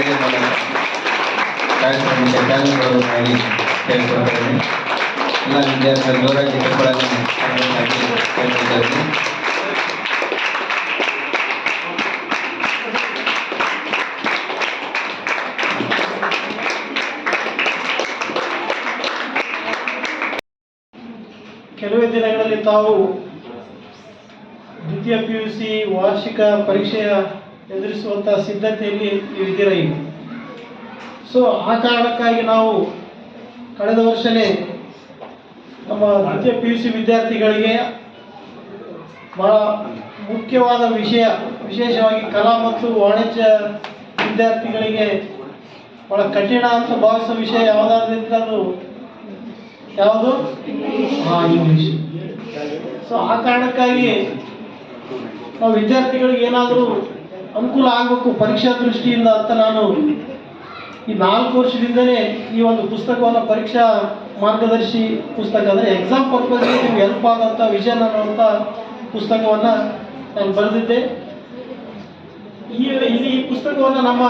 ಮೂಲಕ ಕಾರ್ಯಕ್ರಮಕ್ಕೆ ಚಾಲನೆಗಳನ್ನು ಮಾಡಿ ಕೇಳ್ಕೊಳ್ತೇನೆ ಎಲ್ಲ ಕೆಲವೇ ದಿನಗಳಲ್ಲಿ ತಾವು ದ್ವಿತೀಯ ಪಿ ಯು ಸಿ ವಾರ್ಷಿಕ ಪರೀಕ್ಷೆಯ ಎದುರಿಸುವಂಥ ಸಿದ್ಧತೆಯಲ್ಲಿ ನೀವಿದ್ದೀರ ಈಗ ಸೊ ಆ ಕಾರಣಕ್ಕಾಗಿ ನಾವು ಕಳೆದ ವರ್ಷವೇ ನಮ್ಮ ರಾಜ್ಯ ಪಿ ಯು ಸಿ ವಿದ್ಯಾರ್ಥಿಗಳಿಗೆ ಬಹಳ ಮುಖ್ಯವಾದ ವಿಷಯ, ವಿಶೇಷವಾಗಿ ಕಲಾ ಮತ್ತು ವಾಣಿಜ್ಯ ವಿದ್ಯಾರ್ಥಿಗಳಿಗೆ ಬಹಳ ಕಠಿಣ ಅಂತ ಭಾವಿಸುವ ವಿಷಯ ಯಾವುದಾದ್ರಿಂದ ಅದು ಯಾವುದು? ಇಂಗ್ಲೀಷ್ ಸೊ ಆ ಕಾರಣಕ್ಕಾಗಿ ನಾವು ವಿದ್ಯಾರ್ಥಿಗಳಿಗೆ ಏನಾದರೂ ಅನುಕೂಲ ಆಗಬೇಕು ಪರೀಕ್ಷಾ ದೃಷ್ಟಿಯಿಂದ ಅಂತ ನಾನು ಈ ನಾಲ್ಕು ವರ್ಷದಿಂದಲೇ ಈ ಒಂದು ಪುಸ್ತಕವನ್ನು ಪರೀಕ್ಷಾ ಮಾರ್ಗದರ್ಶಿ ಪುಸ್ತಕ, ಅಂದರೆ ಎಕ್ಸಾಮ್ ಪರ್ಪಸ್ಗೆ ನಿಮ್ಗೆ ಹೆಲ್ಪ್ ಆಗೋಂಥ ವಿಷನ್ ಅನ್ನುವಂಥ ಪುಸ್ತಕವನ್ನು ನಾನು ಬರೆದಿದ್ದೆ. ಈ ಈ ಪುಸ್ತಕವನ್ನು ನಮ್ಮ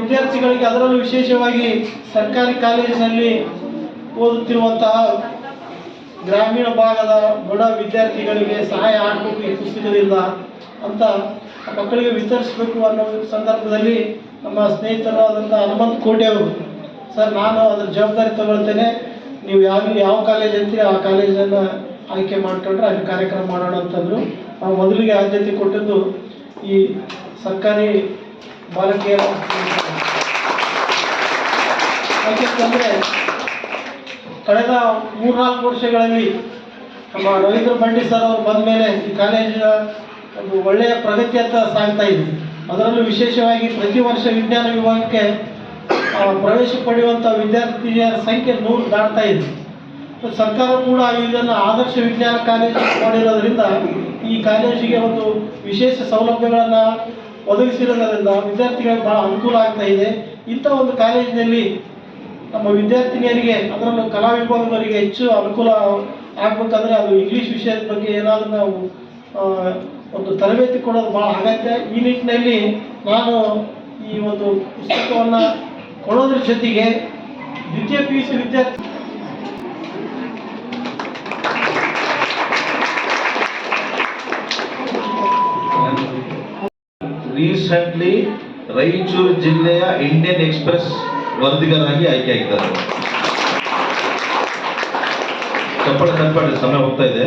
ವಿದ್ಯಾರ್ಥಿಗಳಿಗೆ ಅದರಲ್ಲೂ ವಿಶೇಷವಾಗಿ ಸರ್ಕಾರಿ ಕಾಲೇಜಿನಲ್ಲಿ ಓದುತ್ತಿರುವಂತಹ ಗ್ರಾಮೀಣ ಭಾಗದ ಬಡ ವಿದ್ಯಾರ್ಥಿಗಳಿಗೆ ಸಹಾಯ ಆಗಬೇಕು ಈ ಪುಸ್ತಕದಿಂದ ಅಂತ ಮಕ್ಕಳಿಗೆ ವಿತರಿಸಬೇಕು ಅನ್ನೋ ಸಂದರ್ಭದಲ್ಲಿ ನಮ್ಮ ಸ್ನೇಹಿತರಾದಂಥ ಹನುಮಂತ್ ಕೋಟೆ ಅವರು. ಸರ್, ನಾನು ಅದರ ಜವಾಬ್ದಾರಿ ತಗೊಳ್ತೇನೆ. ನೀವು ಯಾವ ಯಾವ ಕಾಲೇಜ್ ಅಂತೀರಿ, ಆ ಕಾಲೇಜನ್ನು ಆಯ್ಕೆ ಮಾಡ್ಕೊಂಡ್ರೆ ಅಲ್ಲಿ ಕಾರ್ಯಕ್ರಮ ಮಾಡೋಣ ಅಂತಂದರು. ನಾವು ಮೊದಲಿಗೆ ಆದ್ಯತೆ ಕೊಟ್ಟಿದ್ದು ಈ ಸರ್ಕಾರಿ ಬಾಲಕಿಯರ ಯಾಕೆಂತಂದರೆ ಕಳೆದ ಮೂರ್ನಾಲ್ಕು ವರ್ಷಗಳಲ್ಲಿ ನಮ್ಮ ರವೀಂದ್ರ ಪಂಡಿತ್ ಸರ್ ಅವರು ಬಂದ ಮೇಲೆ ಈ ಕಾಲೇಜಿನ ಒಂದು ಒಳ್ಳೆಯ ಅಂತ ಸಾಗ್ತಾ ಇದೆ. ಅದರಲ್ಲೂ ವಿಶೇಷವಾಗಿ ಪ್ರತಿ ವರ್ಷ ವಿಜ್ಞಾನ ವಿಭಾಗಕ್ಕೆ ಪ್ರವೇಶ ಪಡೆಯುವಂಥ ವಿದ್ಯಾರ್ಥಿಯರ ಸಂಖ್ಯೆ ನೂರು ದಾಟ್ತಾ ಇದೆ. ಸರ್ಕಾರ ಕೂಡ ಇದನ್ನು ಆದರ್ಶ ವಿಜ್ಞಾನ ಕಾಲೇಜು ಮಾಡಿರೋದ್ರಿಂದ, ಈ ಕಾಲೇಜಿಗೆ ಒಂದು ವಿಶೇಷ ಸೌಲಭ್ಯಗಳನ್ನು ಒದಗಿಸಿರೋದ್ರಿಂದ ವಿದ್ಯಾರ್ಥಿಗಳಿಗೆ ಭಾಳ ಅನುಕೂಲ ಆಗ್ತಾ ಇದೆ. ಇಂಥ ಒಂದು ಕಾಲೇಜಿನಲ್ಲಿ ನಮ್ಮ ವಿದ್ಯಾರ್ಥಿನಿಯರಿಗೆ, ಅದರಲ್ಲೂ ಕಲಾ ವಿಭಾಗದವರಿಗೆ ಹೆಚ್ಚು ಅನುಕೂಲ ಆಗಬೇಕಂದ್ರೆ ಅದು ಇಂಗ್ಲೀಷ್ ವಿಷಯದ ಬಗ್ಗೆ ಏನಾದರೂ ನಾವು ಒಂದು ತರಬೇತಿ ಕೊಡೋದು ಭಾಳ ಅಗತ್ಯ. ಈ ನಿಟ್ಟಿನಲ್ಲಿ ನಾನು ಈ ಒಂದು ಪುಸ್ತಕವನ್ನು ಕೊಡೋದ್ರ ಜೊತೆಗೆ ದ್ವಿತೀಯ ಪಿ ಯು ವಿದ್ಯಾರ್ಥಿ ರೀಸೆಂಟ್ಲಿ ರಾಯಚೂರು ಜಿಲ್ಲೆಯ ಇಂಡಿಯನ್ ಎಕ್ಸ್ಪ್ರೆಸ್ ವರದಿಗಾರರಾಗಿ ಆಯ್ಕೆಯಾಗಿದ್ದಾರೆ ಚಪ್ಪಳ ಚಪ್ಪಳ ಸಮಯ ಹೋಗ್ತಾ ಇದೆ.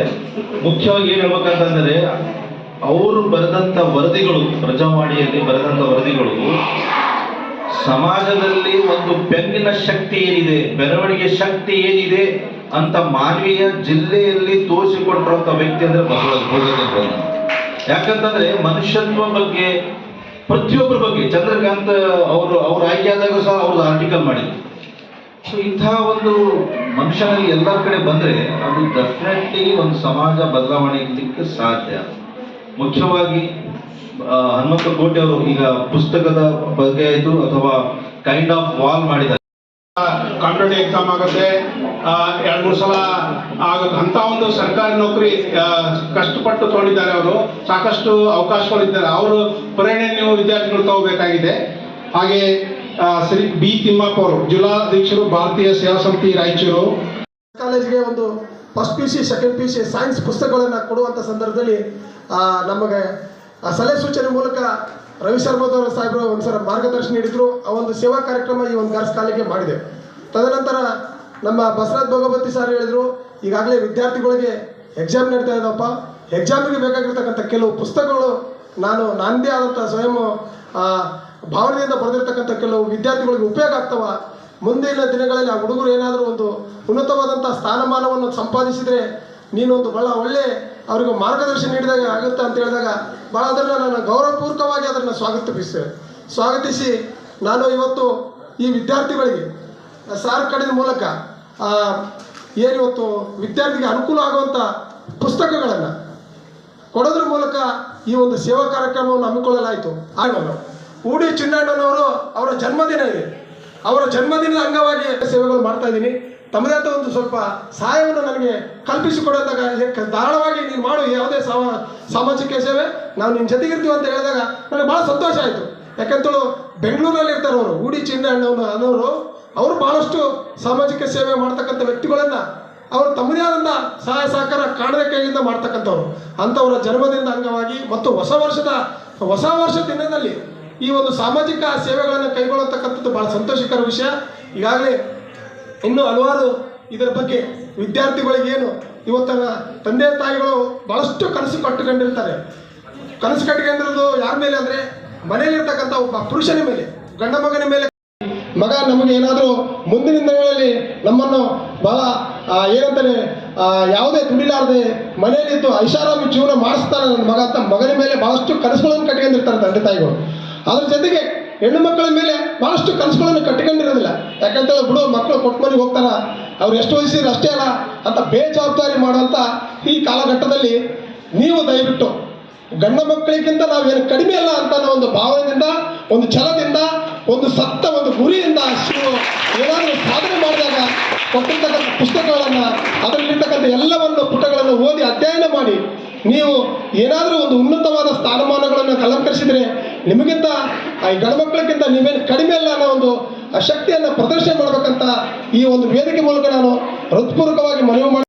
ಮುಖ್ಯವಾಗಿ ಏನು ಹೇಳ್ಬೇಕಂತಂದರೆ, ಅವರು ಬರೆದಂತ ವರದಿಗಳು, ಪ್ರಜಾವಾಣಿಯಲ್ಲಿ ಬರೆದಂತ ವರದಿಗಳು, ಸಮಾಜದಲ್ಲಿ ಒಂದು ಬೆನ್ನಿನ ಶಕ್ತಿ ಏನಿದೆ ಬೆರವಣಿಗೆ ಶಕ್ತಿ ಏನಿದೆ ಅಂತ ಮಾನವೀಯ ಜಿಲ್ಲೆಯಲ್ಲಿ ತೋರಿಸಿಕೊಟ್ಟಿರುವಂತ ವ್ಯಕ್ತಿ ಅಂದ್ರೆ ಬಸವರಾಜ ಯಾಕಂತಂದ್ರೆ ಮನುಷ್ಯತ್ವ ಬಗ್ಗೆ, ಪ್ರತಿಯೊಬ್ಬರ ಬಗ್ಗೆ, ಚಂದ್ರಕಾಂತ್ ಅವರು, ಅವ್ರ ಆಯ್ಕೆ ಆದಾಗ ಸಹ ಅವ್ರದ್ದು ಆರ್ಟಿಕಲ್ ಮಾಡಿದ್ರು. ಸೊ ಇಂತಹ ಒಂದು ಮನುಷ್ಯನಲ್ಲಿ ಎಲ್ಲ ಕಡೆ ಬಂದ್ರೆ ಅದು ಡೆಫಿನೆಟ್ಲಿ ಒಂದು ಸಮಾಜ ಬದಲಾವಣೆ ಇರ್ಲಿಕ್ಕೆ ಸಾಧ್ಯ. ಮುಖ್ಯವಾಗಿ ಹನುಮಂತ ಕೋಟೆ ಅವರು ಈಗ ಪುಸ್ತಕದ ಬಗ್ಗೆ ಆಯಿತು ಅಥವಾ ಕೈಂಡ್ ಆಫ್ ವಾಲ್ ಮಾಡಿದ್ದಾರೆ. ಕಾಂಪಿಟೇಟಿವ್ ಎಕ್ಸಾಮ್ ಆಗುತ್ತೆ ಎರಡು ಮೂರು ಸಲ ಆಗುತ್ತೆ. ಅಂತ ಒಂದು ಸರ್ಕಾರಿ ನೌಕರಿ ಕಷ್ಟಪಟ್ಟು ತಗೊಂಡಿದ್ದಾರೆ ಅವರು. ಸಾಕಷ್ಟು ಅವಕಾಶಗಳಿದ್ದಾರೆ. ಅವರು ಪ್ರೇರಣೆ ನೀವು ವಿದ್ಯಾರ್ಥಿಗಳು ತಗೋಬೇಕಾಗಿದೆ. ಹಾಗೆ ಶ್ರೀ ಬಿ ತಿಮ್ಮಪ್ಪ ಅವರು ಜಿಲ್ಲಾಧ್ಯಕ್ಷರು ಭಾರತೀಯ ಸೇವಾ ಸಮಿತಿ ರಾಯಚೂರು. ಕಾಲೇಜ್ಗೆ ಒಂದು first P C second P C science ಪುಸ್ತಕಗಳನ್ನು ಕೊಡುವಂಥ ಸಂದರ್ಭದಲ್ಲಿ ನಮಗೆ ಸಲಹೆ ಸೂಚನೆ ಮೂಲಕ ರವಿ ಶರ್ಮದವರ ಸಾಹೇಬರು ಒಂದು ಸಲ ಮಾರ್ಗದರ್ಶನ ನೀಡಿದ್ರು. ಆ ಒಂದು ಸೇವಾ ಕಾರ್ಯಕ್ರಮ ಈ ಒಂದು ಗರ್ಸ್ ಕಾಲಿಗೆ ಮಾಡಿದೆ. ತದನಂತರ ನಮ್ಮ ಬಸವರಾಜ್ ಭಗವತಿ ಸರ್ ಹೇಳಿದರು, ಈಗಾಗಲೇ ವಿದ್ಯಾರ್ಥಿಗಳಿಗೆ ಎಕ್ಸಾಮ್ ನಡೀತಾ ಇದ್ದಪ್ಪ ಎಕ್ಸಾಮಿಗೆ ಬೇಕಾಗಿರ್ತಕ್ಕಂಥ ಕೆಲವು ಪುಸ್ತಕಗಳು ನಾನು ನನ್ನದೇ ಆದಂಥ ಸ್ವಯಂ ಭಾವನೆಯಿಂದ ಬರೆದಿರ್ತಕ್ಕಂಥ ಕೆಲವು ವಿದ್ಯಾರ್ಥಿಗಳಿಗೆ ಉಪಯೋಗ ಆಗ್ತವ? ಮುಂದಿನ ದಿನಗಳಲ್ಲಿ ಆ ಹುಡುಗರು ಏನಾದರೂ ಒಂದು ಉನ್ನತವಾದಂಥ ಸ್ಥಾನಮಾನವನ್ನು ಸಂಪಾದಿಸಿದರೆ ನೀನೊಂದು ಭಾಳ ಒಳ್ಳೆ ಅವರಿಗೆ ಮಾರ್ಗದರ್ಶನ ನೀಡಿದಾಗ ಆಗುತ್ತೆ ಅಂತ ಹೇಳಿದಾಗ ಭಾಳ ಅದನ್ನು ನಾನು ಗೌರವಪೂರ್ವಕವಾಗಿ ಅದನ್ನು ಸ್ವಾಗತಿಸ್ತೇವೆ ಸ್ವಾಗತಿಸಿ ನಾನು ಇವತ್ತು ಈ ವಿದ್ಯಾರ್ಥಿಗಳಿಗೆ ಸಾರ್ ಕಡಿದ ಮೂಲಕ ಏನಿವತ್ತು ವಿದ್ಯಾರ್ಥಿಗೆ ಅನುಕೂಲ ಆಗುವಂಥ ಪುಸ್ತಕಗಳನ್ನು ಕೊಡೋದ್ರ ಮೂಲಕ ಈ ಒಂದು ಸೇವಾ ಕಾರ್ಯಕ್ರಮವನ್ನು ಹಮ್ಮಿಕೊಳ್ಳಲಾಯಿತು. ಆಗ ಊಡಿ ಚಿನ್ನಣ್ಣನವರು ಅವರ ಜನ್ಮದಿನ ಇದೆ. ಅವರ ಜನ್ಮದಿನದ ಅಂಗವಾಗಿ ಸೇವೆಗಳು ಮಾಡ್ತಾ ಇದ್ದೀನಿ. ತಮ್ಮದೇ ಆದ ಒಂದು ಸ್ವಲ್ಪ ಸಹಾಯವನ್ನು ನನಗೆ ಕಲ್ಪಿಸಿಕೊಡೋದಾಗ ಧಾರಾಳವಾಗಿ ನೀನು ಮಾಡು ಯಾವುದೇ ಸಾಮ, ಸಾಮಾಜಿಕ ಸೇವೆ. ನಾವು ನಿನ್ನ ಜೊತೆಗಿರ್ತೀವಿ ಅಂತ ಹೇಳಿದಾಗ ನನಗೆ ಭಾಳ ಸಂತೋಷ ಆಯಿತು. ಯಾಕಂತೇಳು ಬೆಂಗಳೂರಲ್ಲಿ ಇರ್ತಾರೆ ಅವರು. ಅಣ್ಣವನು ಅನ್ನೋರು, ಅವರು ಬಹಳಷ್ಟು ಸಾಮಾಜಿಕ ಸೇವೆ ಮಾಡ್ತಕ್ಕಂಥ ವ್ಯಕ್ತಿಗಳನ್ನ ಅವರು ತಮ್ಮದೇ ಆದಂಥ ಸಹಾಯ ಸಹಕಾರ ಕಾಣದ ಕೈಯಿಂದ ಮಾಡ್ತಕ್ಕಂಥವ್ರು. ಅಂಥವರ ಜನ್ಮದಿನದ ಅಂಗವಾಗಿ ಮತ್ತು ಹೊಸ ವರ್ಷದ, ಹೊಸ ವರ್ಷ ದಿನದಲ್ಲಿ ಈ ಒಂದು ಸಾಮಾಜಿಕ ಸೇವೆಗಳನ್ನು ಕೈಗೊಳ್ಳತಕ್ಕಂಥದ್ದು ಬಹಳ ಸಂತೋಷಕರ ವಿಷಯ. ಈಗಾಗಲೇ ಇನ್ನು ಹಲವಾರು ಇದರ ಬಗ್ಗೆ ವಿದ್ಯಾರ್ಥಿಗಳಿಗೆ ಏನು ಇವತ್ತಿನ ತಂದೆ ತಾಯಿಗಳು ಬಹಳಷ್ಟು ಕನಸು ಕಟ್ಟಿಕೊಂಡಿರ್ತಾರೆ. ಕನಸು ಕಟ್ಟಿಕೊಂಡಿರೋದು ಯಾರ ಮೇಲೆ ಅಂದರೆ ಮನೆಯಲ್ಲಿರ್ತಕ್ಕಂಥ ಒಬ್ಬ ಪುರುಷನ ಮೇಲೆ, ಗಂಡ ಮಗನ ಮೇಲೆ. ಮಗ ನಮಗೆ ಏನಾದರೂ ಮುಂದಿನ ದಿನಗಳಲ್ಲಿ ನಮ್ಮನ್ನು ಬಹಳ ಏನಂತಾರೆ ಯಾವುದೇ ದುಡಿಲಾರದೆ ಮನೆಯಲ್ಲಿದ್ದು ಐಷಾರಾಮಿ ಜೀವನ ಮಾಡಿಸ್ತಾನೆ ನನ್ನ ಮಗ ಅಂತ ಮಗನ ಮೇಲೆ ಬಹಳಷ್ಟು ಕನಸುಗಳನ್ನು ಕಟ್ಕೊಂಡಿರ್ತಾರೆ ತಂದೆ ತಾಯಿಗಳು. ಅದ್ರ ಜೊತೆಗೆ ಹೆಣ್ಣು ಮಕ್ಕಳ ಮೇಲೆ ಬಹಳಷ್ಟು ಕನಸುಗಳನ್ನು ಕಟ್ಟಿಕೊಂಡಿರೋದಿಲ್ಲ. ಯಾಕಂತೇಳಿ ಬಿಡು ಮಕ್ಕಳು ಕೊಟ್ಟು ಮನೆಗೆ ಹೋಗ್ತಾರ. ಅವ್ರು ಎಷ್ಟು ವಯಸ್ಸಿದ್ರು ಅಷ್ಟೇ ಅಲ್ಲ, ಅಂತ ಬೇಜವಾಬ್ದಾರಿ ಮಾಡುವಂಥ ಈ ಕಾಲಘಟ್ಟದಲ್ಲಿ ನೀವು ದಯವಿಟ್ಟು ಗಂಡ ಮಕ್ಕಳಿಗಿಂತ ನಾವೇನು ಕಡಿಮೆ ಅಲ್ಲ ಅಂತ ಒಂದು ಭಾವನೆಯಿಂದ, ಒಂದು ಛಲದಿಂದ, ಒಂದು ಸತ್ತ ಒಂದು ಗುರಿಯಿಂದ ಶಿವು ಏನಾದರೂ ಸಾಧನೆ ಮಾಡಿದಾಗ ಕೊಟ್ಟಿರ್ತಕ್ಕಂಥ ಪುಸ್ತಕಗಳನ್ನು, ಅದರಲ್ಲಿರ್ತಕ್ಕಂಥ ಎಲ್ಲವನ್ನು ಪುಟಗಳನ್ನು ಓದಿ ಅಧ್ಯಯನ ಮಾಡಿ, ನೀವು ಏನಾದರೂ ಒಂದು ಉನ್ನತವಾದ ಸ್ಥಾನಮಾನಗಳನ್ನು ಕಲಂಕರಿಸಿದ್ರೆ ನಿಮಗಿಂತ ಈ ಗಂಡು ಮಕ್ಕಳಿಗಿಂತ ನೀವೇನು ಕಡಿಮೆ ಅಲ್ಲ ಅನ್ನೋ ಒಂದು ಶಕ್ತಿಯನ್ನು ಪ್ರದರ್ಶನ ಮಾಡಬೇಕಂತ ಈ ಒಂದು ವೇದಿಕೆ ಮೂಲಕ ನಾನು ಹೃತ್ಪೂರ್ವಕವಾಗಿ ಮನವಿ ಮಾಡಿ